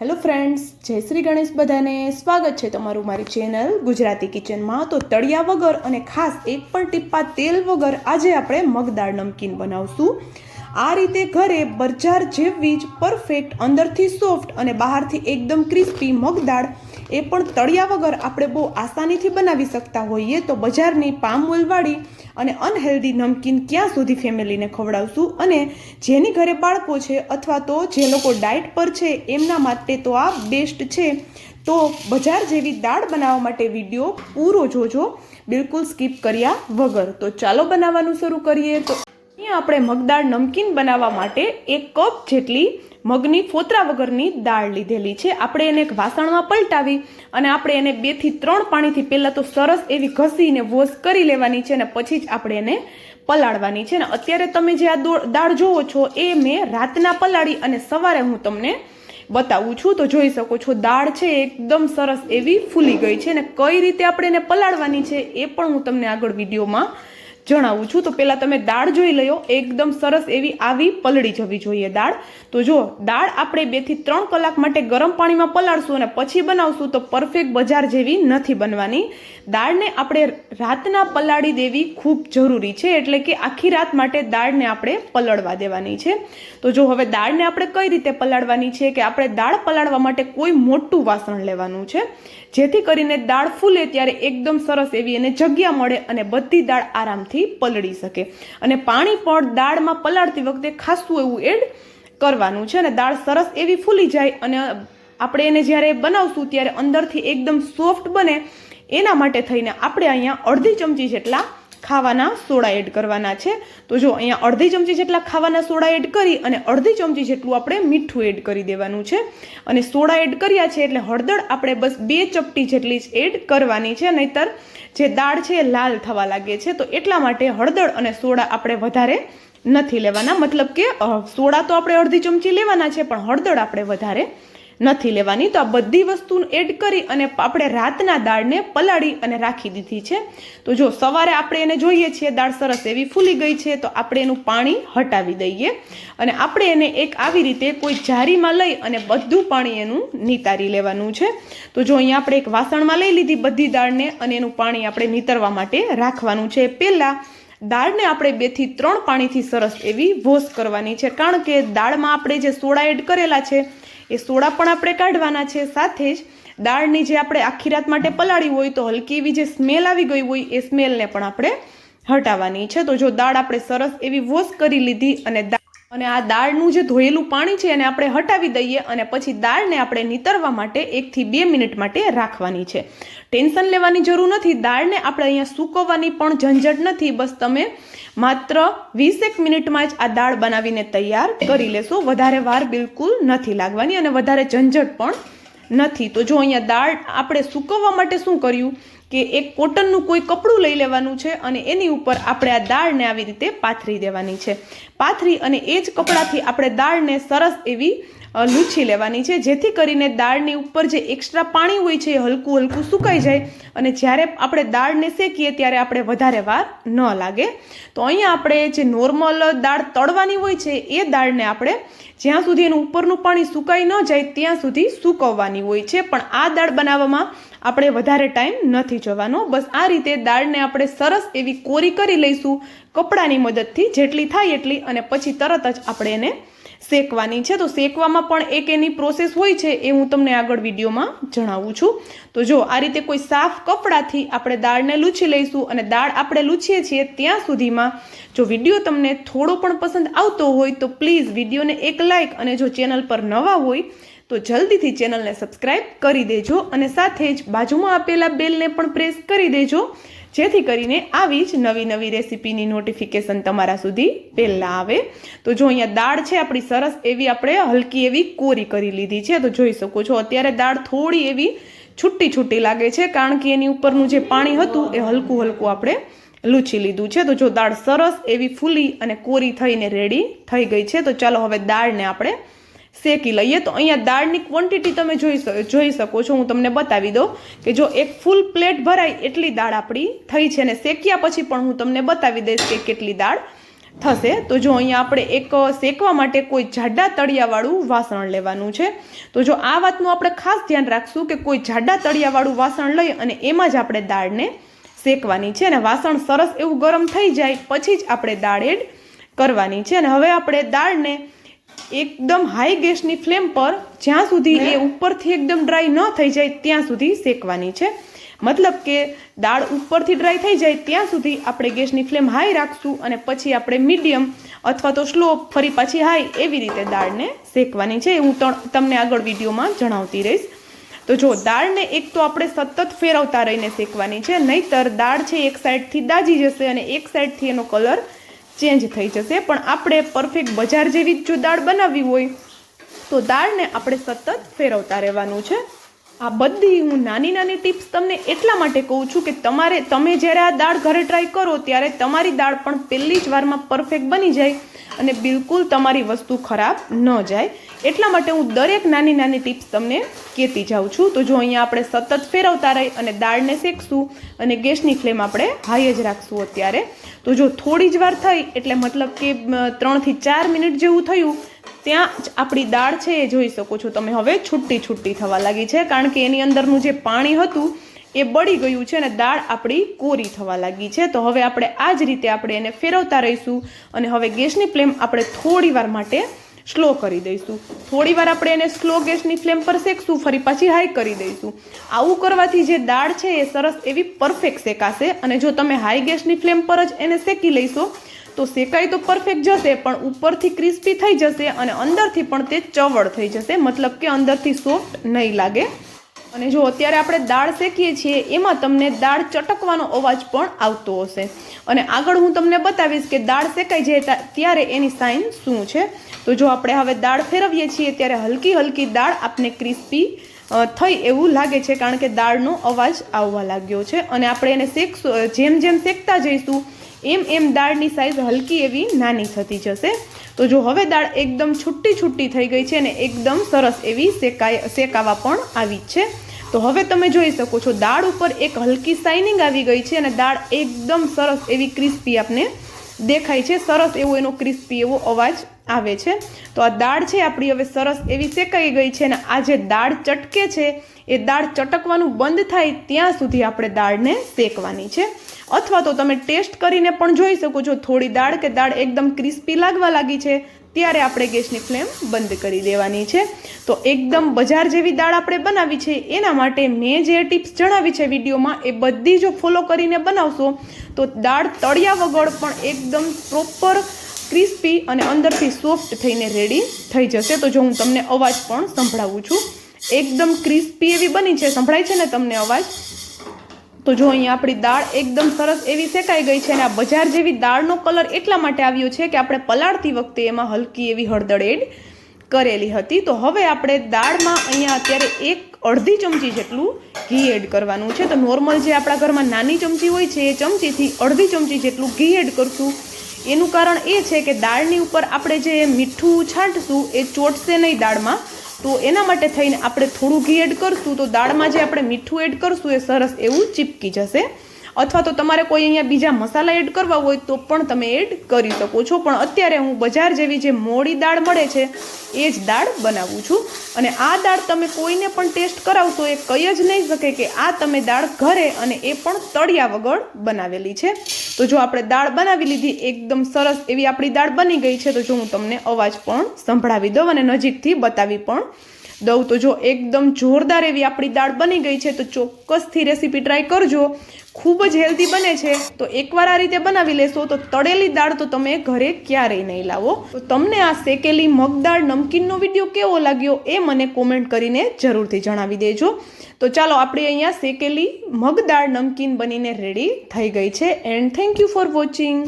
Hello friends જય શ્રી ગણેશ બધાને. સ્વાગત છે તમારું મારી ચેનલ ગુજરાતી કિચનમાં તો તળિયા વગર અને ખાસ એક પણ ટીપ્પા તેલ વગર આજે આપણે મગદાળ નમકીન બનાવશું. આ રીતે ઘરે બજાર જેવી જ પરફેક્ટ અંદરથી સોફ્ટ અને બહારથી એકદમ ક્રિસ્પી મગદાળ એ પણ તળિયા વગર આપણે બહુ આસાનીથી બનાવી શકતા હોઈએ તો બજારની પામ ઓઇલવાળી અને અનહેલ્ધી નમકીન ક્યાં સુધી ફેમિલીને ખવડાવશું અને જેની ઘરે બાળકો છે અથવા તો જે લોકો ડાયટ પર છે એમના માટે તો આ બેસ્ટ છે. તો બજાર જેવી દાળ બનાવવા માટે વીડિયો પૂરો જોજો. બિલકુલ સ્કીપ કર્યા વગર. તો ચાલો બનાવવાનું શરૂ કરીએ. તો અહીંયા આપણે મગદાળ નમકીન બનાવવા માટે એક કપ જેટલી મગની ફોતરા વગરની દાળ લીધેલી છે. આપણે એને એક વાસણમાં પલટાવી અને આપણે એને બેથી ત્રણ પાણીથી પહેલાં તો સરસ એવી ઘસીને વોશ કરી લેવાની છે અને પછી જ આપણે એને પલાળવાની છે. ને અત્યારે તમે જે આ દાળ જોવો છો એ મેં રાતના પલાળી અને સવારે હું તમને બતાવું છું. તો જોઈ શકો છો દાળ છે એકદમ સરસ એવી ફૂલી ગઈ છે અને કઈ રીતે આપણે એને પલાળવાની છે એ પણ હું તમને આગળ વિડીયોમાં જણાવું છું. તો પહેલાં તમે દાળ જોઈ લ્યો. એકદમ સરસ એવી આવી પલળી જવી જોઈએ દાળ. તો જો, દાળ આપણે બેથી ત્રણ કલાક માટે ગરમ પાણીમાં પલાળશું અને પછી બનાવશું તો પરફેક્ટ બજાર જેવી નથી બનવાની. દાળને આપણે રાતના પલાળી દેવી ખૂબ જરૂરી છે. એટલે કે આખી રાત માટે દાળને આપણે પલળવા દેવાની છે. તો જો હવે દાળને આપણે કઈ રીતે પલાળવાની છે કે આપણે દાળ પલાળવા માટે કોઈ મોટું વાસણ લેવાનું છે. જેથી કરીને દાળ ફૂલે ત્યારે એકદમ સરસ એવી એને જગ્યા મળે અને બધી દાળ આરામથી પલળી શકે. અને પાણી પણ દાળમાં પલાળતી વખતે ખાસું એવું એડ કરવાનું છે અને દાળ સરસ એવી ફૂલી જાય અને આપણે એને જ્યારે બનાવશું ત્યારે અંદરથી એકદમ સોફ્ટ બને. એના માટે થઈને આપણે અહીંયા અડધી ચમચી જેટલા ખાવાના સોડા એડ કરવાના છે. તો જો અહીંયા અડધી ચમચી જેટલા ખાવાના સોડા એડ કરી અને અડધી ચમચી જેટલું આપણે મીઠું એડ કરી દેવાનું છે. અને સોડા એડ કર્યા છે એટલે હળદર આપણે બસ બે ચપટી જેટલી જ એડ કરવાની છે. નહીતર જે દાળ છે એ લાલ થવા લાગે છે. તો એટલા માટે હળદર અને સોડા આપણે વધારે નથી લેવાના. મતલબ કે સોડા તો આપણે અડધી ચમચી લેવાના છે, પણ હળદર આપણે વધારે નથી લેવાની, તો આ બધી વસ્તુ એડ કરી અને આપણે રાતના દાળને પલાળી અને રાખી દીધી છે. તો જો સવારે આપણે એને જોઈએ છીએ, દાળ સરસ એવી ફૂલી ગઈ છે, તો આપણે એનું પાણી હટાવી દઈએ. અને આપણે એને એક આવી રીતે કોઈ જારીમાં લઈ અને બધું પાણી એનું નિતારી લેવાનું છે. તો જો અહીંયા આપણે એક વાસણમાં લઈ લીધી બધી દાળને અને એનું પાણી આપણે નિતરવા માટે રાખવાનું છે. પહેલાં દાળને આપણે બેથી ત્રણ પાણીથી સરસ એવી વોશ કરવાની છે. કારણ કે દાળમાં આપણે જે સોડા એડ કરેલા છે એ સોડા પણ આપણે કાઢવાના છે. સાથે જ દાળની જે આપણે આખી રાત માટે પલાળી હોય તો હલકી એવી જે સ્મેલ આવી ગઈ હોય એ સ્મેલને પણ આપણે હટાવવાની છે. તો જો દાળ આપણે સરસ એવી વોશ કરી લીધી અને અને આ દાળનું જે ધોયેલું પાણી છે એને આપણે હટાવી દઈએ અને પછી દાળને આપણે નીતરવા માટે એકથી બે મિનિટ માટે રાખવાની છે. ટેન્શન લેવાની જરૂર નથી. દાળને આપણે અહીંયા સૂકવવાની પણ ઝંઝટ નથી. બસ તમે માત્ર વીસેક મિનિટમાં જ આ દાળ બનાવીને તૈયાર કરી લેશો. વધારે વાર બિલકુલ નથી લાગવાની અને વધારે ઝંઝટ પણ નથી. તો જો અહીંયા દાળ આપણે સૂકવવા માટે શું કર્યું? કે એક કોટનનું કોઈ કપડું લઈ લેવાનું છે અને એની ઉપર આપણે આ દાળને આવી રીતે પાથરી દેવાની છે. પાથરી અને એ જ કપડાથી આપણે દાળને સરસ એવી લૂછી લેવાની છે. જેથી કરીને દાળની ઉપર જે એક્સ્ટ્રા પાણી હોય છે એ હલકું હલકું સુકાઈ જાય અને જ્યારે આપણે દાળને શેકીએ ત્યારે આપણે વધારે વાર ન લાગે. તો અહીંયા આપણે જે નોર્મલ દાળ તળવાની હોય છે એ દાળને આપણે જ્યાં સુધી એનું ઉપરનું પાણી સુકાઈ ન જાય ત્યાં સુધી સૂકવવાની હોય છે. પણ આ દાળ બનાવવામાં આપણે વધારે ટાઈમ નથી જવાનો. બસ આ રીતે દાળને આપણે સરસ એવી કોરી કરી લઈશું. કપડાની મદદથી જેટલી થાય એટલી અને પછી તરત જ આપણે એને શેકવાની છે. તો શેકવામાં પણ એક એની પ્રોસેસ હોય છે એ હું તમને આગળ વિડીયોમાં જણાવું છું. તો જો આ રીતે કોઈ સાફ કપડાથી આપણે દાળને લૂછી લઈશું અને દાળ આપણે લૂછીએ છીએ ત્યાં સુધીમાં જો વીડિયો તમને થોડો પણ પસંદ આવતો હોય તો પ્લીઝ વિડીયોને એક લાઇક અને જો ચેનલ પર નવા હોય તો જલ્દીથી ચેનલને સબસ્ક્રાઇબ કરી દેજો અને સાથે જ બાજુમાં આપેલા બેલને પણ પ્રેસ કરી દેજો. જેથી કરીને આવી જ નવી નવી રેસીપીની નોટિફિકેશન તમારા સુધી પહેલાં આવે. તો જો અહીંયા દાળ છે, આપણી સરસ એવી આપણે હલકી એવી કોરી કરી લીધી છે, તો જોઈ શકો છો અત્યારે દાળ થોડી એવી છૂટી છૂટી લાગે છે, કારણ કે એની ઉપરનું જે પાણી હતું એ હલકું હલકું આપણે લૂછી લીધું છે. તો જો દાળ સરસ એવી ફૂલી અને કોરી થઈને રેડી થઈ ગઈ છે, તો ચાલો હવે દાળને આપણે શેકી લઈએ તો અહીંયા દાળની ક્વોન્ટિટી તમે જોઈ જોઈ શકો છો. હું તમને બતાવી દઉં કે જો એક ફૂલ પ્લેટ ભરાય એટલી દાળ આપણી થઈ છે અને શેક્યા પછી પણ હું તમને બતાવી દઈશ કે કેટલી દાળ થશે. તો જો અહીંયા આપણે એક શેકવા માટે કોઈ જાડા તળિયાવાળું વાસણ લેવાનું છે. તો જો આ વાતનું આપણે ખાસ ધ્યાન રાખશું કે કોઈ જાડા તળિયાવાળું વાસણ લઈ અને એમાં જ આપણે દાળને શેકવાની છે અને વાસણ સરસ એવું ગરમ થઈ જાય પછી જ આપણે દાળ એડ કરવાની છે. અને હવે આપણે દાળને એકદમ હાઈ ગેસની ફ્લેમ પર જ્યાં સુધી એ ઉપરથી એકદમ ડ્રાય ન થઈ જાય ત્યાં સુધી શેકવાની છે. મતલબ કે દાળ ઉપરથી ડ્રાય થઈ જાય ત્યાં સુધી આપણે ગેસની ફ્લેમ હાઈ રાખશું અને પછી આપણે મીડિયમ અથવા તો સ્લો ફરી પાછી હાઈ એવી રીતે દાળને શેકવાની છે. હું તમને આગળ વિડીયોમાં જણાવતી રહીશ. તો જો દાળને એક તો આપણે સતત ફેરવતા રહીને શેકવાની છે નહીતર દાળ છે એક સાઈડથી દાજી જશે અને એક સાઈડથી એનો કલર ચેન્જ થઈ જશે, પણ આપણે પરફેક્ટ બજાર જેવી જ જો દાળ બનાવવી હોય, તો દાળને આપણે સતત ફેરવતા રહેવાનું છે. આ બધી હું નાની નાની ટિપ્સ તમને એટલા માટે કહું છું કે તમારે, તમે જ્યારે આ દાળ ઘરે ટ્રાય કરો, ત્યારે તમારી દાળ પણ પહેલી જ વારમાં પરફેક્ટ બની જાય અને બિલકુલ તમારી વસ્તુ ખરાબ ન જાય. એટલા માટે હું દરેક નાની નાની ટિપ્સ તમને કહેતી જાઉં છું. તો જો અહીંયા આપણે સતત ફેરવતા રહી અને દાળને શેકશું અને ગેસની ફ્લેમ આપણે હાઈ જ રાખશું અત્યારે. તો જો થોડી જ વાર થઈ એટલે મતલબ કે ત્રણથી ચાર મિનિટ જેવું થયું, ત્યાં જ આપણી દાળ છે એ જોઈ શકો છો તમે. હવે છૂટી છૂટી થવા લાગી છે કારણ કે એની અંદરનું જે પાણી હતું એ બળી ગયું છે અને દાળ આપણી કોરી થવા લાગી છે. તો હવે આપણે આ જ રીતે આપણે એને ફેરવતા રહીશું અને હવે ગેસની ફ્લેમ આપણે થોડી વાર માટે સ્લો કરી દઈશું. થોડી વાર આપણે એને સ્લો ગેસની ફ્લેમ પર શેકશું, ફરી પાછી હાઈ કરી દઈશું. આવું કરવાથી જે દાળ છે એ સરસ એવી પરફેક્ટ શેકાશે અને જો તમે હાઈ ગેસની ફ્લેમ પર જ એને શેકી લઈશો, તો શેકાઈ તો પરફેક્ટ જશે, પણ ઉપરથી ક્રિસ્પી થઈ જશે અને અંદરથી પણ તે ચવળ થઈ જશે. મતલબ કે અંદરથી સોફ્ટ નહીં લાગે. અને જો અત્યારે આપણે દાળ શેકીએ છીએ, એમાં તમને દાળ ચટકવાનો અવાજ પણ આવતો હશે. અને આગળ હું તમને બતાવીશ કે દાળ શેકાઈ જાય ત્યારે એની સાઇન શું છે? તો જો આપણે હવે દાળ ફેરવીએ છીએ, ત્યારે હલકી હલકી દાળ આપને ક્રિસ્પી થઈ એવું લાગે છે કારણ કે દાળનો અવાજ આવવા લાગ્યો છે અને આપણે એને શેકશું જેમ જેમ શેકતા જઈશું, એમ એમ દાળની સાઇઝ હલકી એવી નાની થતી જશે. તો જો હવે દાળ એકદમ છૂટી છૂટી થઈ ગઈ છે અને એકદમ સરસ એવી શેકાય, શેકાવા પણ આવી છે. તો હવે તમે જોઈ શકો છો, દાળ ઉપર એક હલકી શાઇનિંગ આવી ગઈ છે અને દાળ એકદમ સરસ એવી ક્રિસ્પી આપને દેખાય છે. સરસ એવો એનો ક્રિસ્પી એવો અવાજ આવે છે. તો આ દાળ છે આપણી હવે સરસ એવી શેકાઈ ગઈ છે અને આ જે દાળ ચટકે છે, એ દાળ ચટકવાનું બંધ થાય ત્યાં સુધી આપણે દાળને શેકવાની છે. અથવા તો તમે ટેસ્ટ કરીને પણ જોઈ શકો છો, થોડી દાળ કે દાળ એકદમ ક્રિસ્પી લાગવા લાગી છે, ત્યારે આપણે ગેસની ફ્લેમ બંધ કરી દેવાની છે. તો એકદમ બજાર જેવી દાળ આપણે બનાવી છે, એના માટે મેં જે ટિપ્સ જણાવી છે વિડીયોમાં, એ બધી જો ફોલો કરીને બનાવશો, તો દાળ તળિયા વગર પણ એકદમ પ્રોપર ક્રિસ્પી અને અંદરથી સોફ્ટ થઈને રેડી થઈ જશે. તો જો હું તમને અવાજ પણ સંભળાવું છું. એકદમ ક્રિસ્પી એવી બની છે. સંભળાય છે ને તમને અવાજ? તો જો અહીંયા આપણી દાળ એકદમ સરસ એવી શેકાઈ ગઈ છે અને આ બજાર જેવી દાળનો કલર એટલા માટે આવ્યો છે કે આપણે પલાળતી વખતે એમાં હલકી એવી હળદર એડ કરેલી હતી. તો હવે આપણે દાળમાં અહીંયા અત્યારે એક અડધી ચમચી જેટલું ઘી એડ કરવાનું છે. તો નોર્મલ જે આપણા ઘરમાં નાની ચમચી હોય છે, એ ચમચીથી અડધી ચમચી જેટલું ઘી એડ કરશું. એનું કારણ એ છે કે દાળની ઉપર આપણે જે મીઠું છાંટશું એ ચોટશે નહીં દાળમાં. તો એના માટે થઈને આપણે થોડું ઘી એડ કરશું તો દાળમાં જે આપણે મીઠું એડ કરશું એ સરસ એવું ચીપકી જશે. અથવા તો તમારે કોઈ અહીંયા બીજા મસાલા એડ કરવા હોય તો પણ તમે એડ કરી શકો છો. પણ અત્યારે હું બજાર જેવી જે મોડી દાળ મળે છે, એ જ દાળ બનાવું છું. અને આ દાળ તમે કોઈને પણ ટેસ્ટ કરાવશો એ કહી જ નહીં શકે કે આ તમે દાળ ઘરે અને એ પણ તળિયા વગર બનાવેલી છે. તો જો આપણે દાળ બનાવી લીધી એકદમ સરસ એવી આપણી દાળ બની ગઈ છે, તો જો હું તમને અવાજ પણ સંભળાવી દઉં અને નજીકથી બતાવી પણ દઉં તો જો એકદમ જોરદાર એવી આપણી દાળ બની ગઈ છે, તો ચોક્કસથી રેસીપી ટ્રાય કરજો. ખૂબ જ હેલ્ધી બને છે. તો એકવાર આ રીતે બનાવી લેશો, તો તળેલી દાળ તો તમે ઘરે ક્યારેય નહીં લાવો. તો તમને આ શેકેલી મગદાળ નમકીનનો વીડિયો કેવો લાગ્યો એ મને કોમેન્ટ કરીને જરૂરથી જણાવી દેજો. તો ચાલો, આપણે અહીંયા શેકેલી મગદાળ નમકીન બનીને રેડી થઈ ગઈ છે and thank you for watching